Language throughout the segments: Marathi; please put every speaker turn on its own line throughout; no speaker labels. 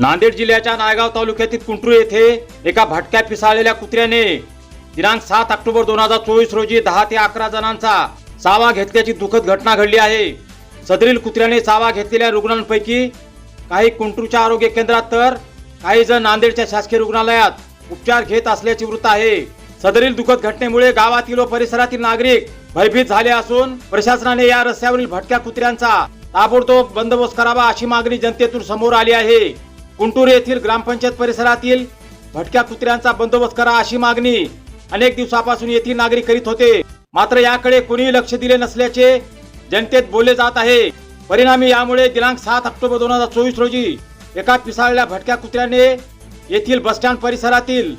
नांदेड जिल्ह्याच्या नायगाव तालुक्यातील कुंटरू येथे एका भटक्या पिसाळलेल्या कुत्र्याने दिनांक सात ऑक्टोबर दोन हजार चोवीस रोजी दहा ते अकरा जणांचा चावा घेतल्याची दुःखद घटना घडली आहे. सदरील कुत्र्याने चावा घेतलेल्या रुग्णांपैकी काही कुंटूरच्या आरोग्य केंद्रात तर काही जण नांदेडच्या शासकीय रुग्णालयात उपचार घेत असल्याचे वृत्त आहे. सदरील दुःखद घटनेमुळे गावातील व परिसरातील नागरिक भयभीत झाले असून प्रशासनाने या रस्त्यावरील भटक्या कुत्र्यांचा ताबडतोब बंदोबस्त करावा अशी मागणी जनतेतून समोर आली आहे. कुंटूर येथील ग्रामपंचायत परिसरातील भटक्या कुत्र्यांचा बंदोबस्त करा अशी मागणी अनेक दिवसापासून येथील नागरिक करीत होते. मात्र याकडे कोणीही लक्ष दिले नसल्याचे जनतेत बोलले जात आहे. परिणामी यामुळे दिनांक सात ऑक्टोबर दोन हजार चोवीस रोजी एका पिसाळल्या भटक्या कुत्र्याने येथील बसस्टँड परिसरातील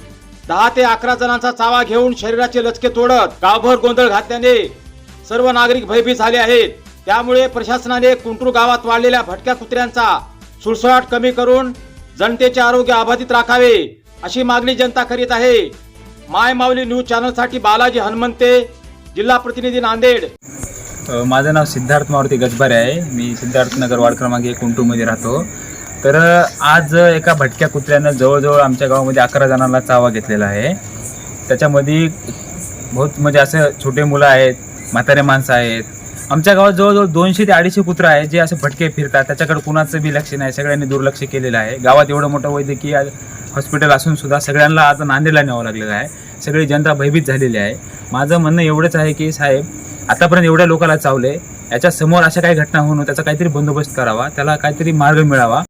दहा ते अकरा जणांचा चावा घेऊन शरीराचे लचके तोडत गावभर गोंधळ घातल्याने सर्व नागरिक भयभीत झाले आहेत. त्यामुळे प्रशासनाने कुंटूर गावात वाढलेल्या भटक्या कुत्र्यांचा सुळसुळाट कमी करून जनतेचे आरोग्य अबाधित राखावे अशी मागणी जनता करीत आहे. माय माऊली न्यूज चॅनलसाठी बालाजी हनुमंते जिल्हा प्रतिनिधी नांदेड.
माझं नाव सिद्धार्थ मारुती गजभारे आहे. मी सिद्धार्थनगर वार्ड क्रमांक एक कुंटूमध्ये राहतो. तर आज एका भटक्या कुत्र्यानं जवळजवळ आमच्या गावामध्ये अकरा जणांना चावा घेतलेला आहे. त्याच्यामध्ये बहुत म्हणजे असं छोटे मुलं आहेत म्हातारे माणसं आहेत आमच्या गावात जवळजवळ दोनशे ते अडीचशे कुत्रं आहे जे असे भटके फिरतात. त्याच्याकडे कुणाचं बी लक्ष नाही. सगळ्यांनी दुर्लक्ष केलेलं आहे. गावात एवढं मोठं वैद्यकीय हॉस्पिटल असून सुद्धा सगळ्यांना आता नांदेडला न्यावं लागलेलं आहे. सगळी जनता भयभीत झालेली आहे. माझं म्हणणं एवढंच आहे की साहेब आतापर्यंत एवढ्या लोकांना चावले याच्या समोर अशा काही घटना होऊन त्याचा काहीतरी बंदोबस्त करावा त्याला काहीतरी मार्ग मिळावा.